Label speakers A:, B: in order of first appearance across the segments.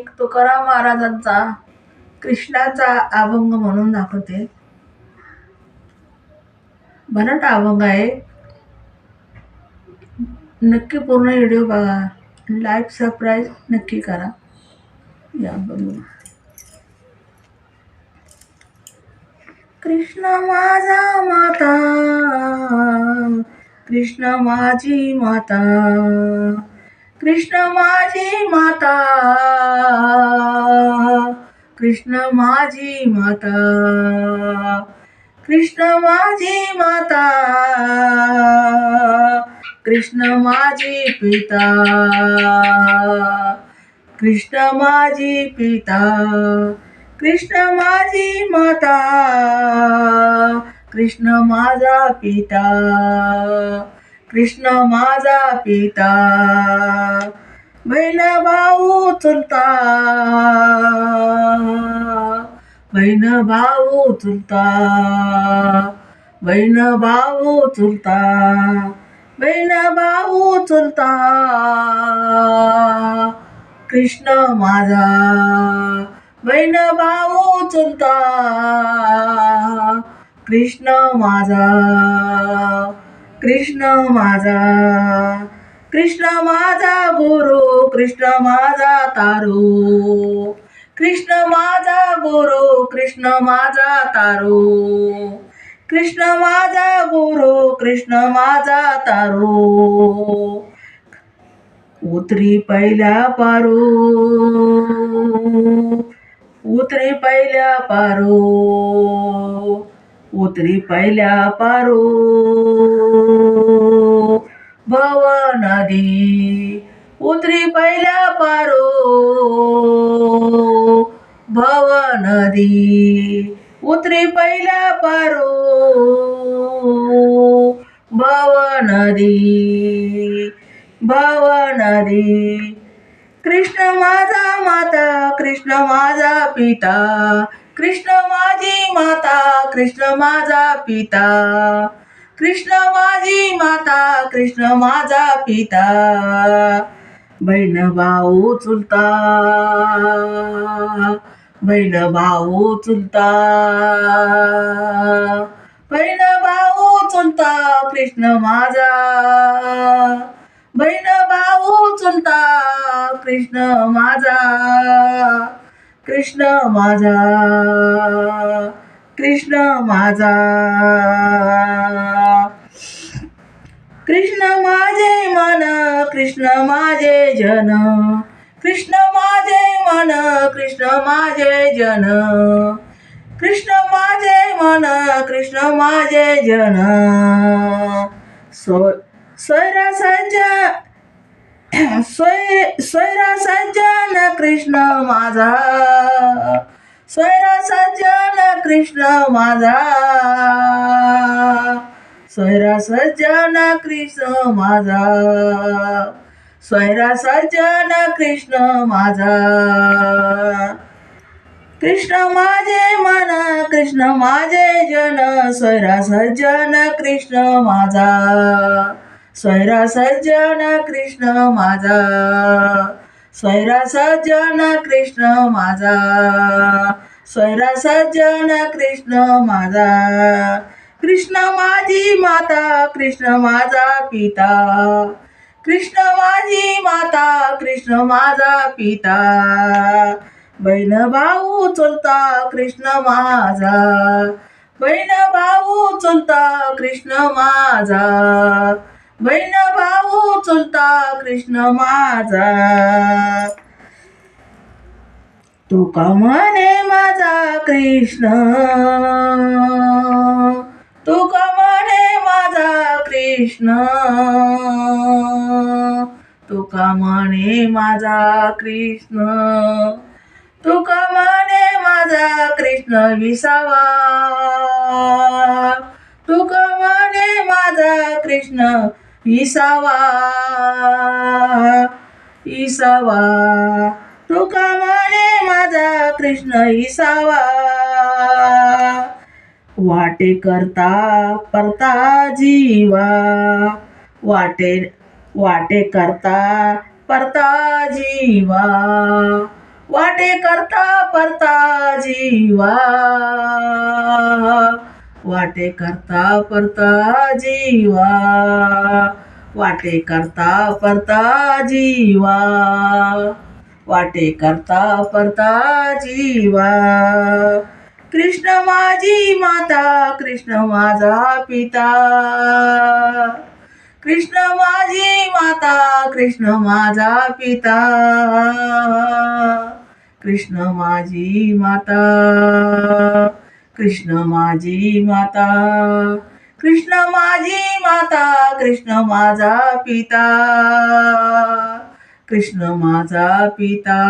A: एक तुकाराम महाराजांचा कृष्णाचा अभंग म्हणून दाखवते. भरट अभंग आहे. नक्की पूर्ण व्हिडिओ बघा. लाईक सरप्राईज नक्की करा. या अभंग कृष्ण माझा माता कृष्ण माझी माता. कृष्ण माझी माता कृष्ण माझी माता कृष्ण माझी माता कृष्ण माझी पिता कृष्ण माझी पिता कृष्ण माझी माता कृष्ण माझा पिता. कृष्ण माझा पिता. बहिण भाऊ चुलता. बहिण भाऊ चुलता. बहिण भाऊ चुलता. बहिण भाऊ चुलता. कृष्ण माझा. बहिण भाऊ चुलता. कृष्ण माझा. कृष्ण माझा कृष्ण माझा गुरु कृष्ण माझा तारो. कृष्ण माझा गुरु कृष्ण माझा तारो. कृष्ण माझा गुरु कृष्ण माझा तारो. उतरी पहिल्या पारू. उतरी पहिल्या पारू. उतरी पहिल्या पारू. भव नदी उतरी पहिल्या पारो. भव नदी उतरी पहिल्या पारो. भव नदी भव नदी कृष्ण माझा माता कृष्ण माझा पिता. कृष्ण माझी माता कृष्ण माझा पिता. कृष्ण माझी माता कृष्ण माझा पिता बहीण भाऊ चुलता बहीण भाऊ चुलता बहीण भाऊ चुलता कृष्ण माझा बहीण भाऊ चुलता कृष्ण माझा कृष्ण माझा कृष्ण माझा. कृष्ण माझे मन कृष्ण माझे जन. कृष्ण माझे मन कृष्ण माझे जन. कृष्ण माझे मन कृष्ण माझे जन. सो सोयरा सज्जन सोय सोयरा कृष्ण माझा. सोयरा सज्जन कृष्ण माझा. सोयरा सज्जन कृष्ण माझा. सोयरा सज्जन कृष्ण माझा. कृष्ण माझे मन कृष्ण माझे जन सोयरा सज्जन कृष्ण माझा. सोयरा सज्जन कृष्ण माझा. सोयरा सज्जन कृष्ण माझा. सोयरा सज्जन कृष्ण माझा. कृष्ण माझी माता कृष्ण माझा पिता. कृष्ण माझी माता कृष्ण माझा पिता. बहीण भाऊ चुलता कृष्ण माझा. बहीण भाऊ चुलता कृष्ण माझा. बहीण भाऊ चुलता कृष्ण माझा. तू का म्हणे माझा कृष्ण? तू म्हणे माझा कृष्ण. तू का म्हणे माझा कृष्ण. तू का म्हणे माझा कृष्ण विसावा. तू का म्हणे माझा कृष्ण विसावा. इसावा तू का म्हणे माझा कृष्ण इसावा वाटे करता परता जीवा. वाटे वाटे करता परता जीवा. वाटे करता परता जीवा. वाटे करता परता जीवा. वाटे करता परता जीवा. वाटे करता परता जीवा. कृष्ण माझी माता कृष्ण माझा पिता. कृष्ण माझी माता कृष्ण माझा पिता. कृष्ण माझी माता कृष्ण माझी माता. कृष्ण माझी माता कृष्ण माझा पिता. कृष्ण माझा पिता.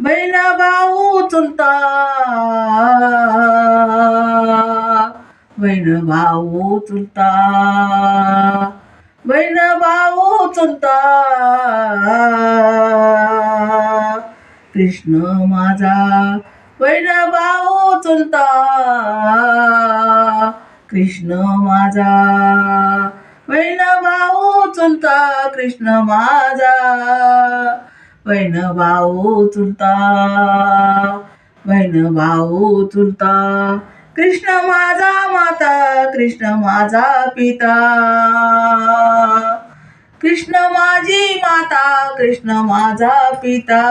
A: बहीण भाऊ चुलता. बहीण भाऊ चुलता. बहीण भाऊ चुलता. कृष्ण माझा बहीण भाऊ चुलता. कृष्ण माझा बहीण भाऊ चुलता. कृष्ण माझा वैन भाऊ चुलता बहीण भाऊ चुलता. कृष्ण माझा माता कृष्ण माझा पिता. कृष्ण माझी माता कृष्ण माझा पिता.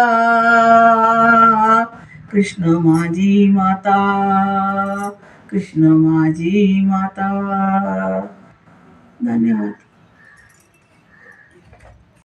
A: कृष्ण माझी माता कृष्ण माझी माता. धन्यवाद.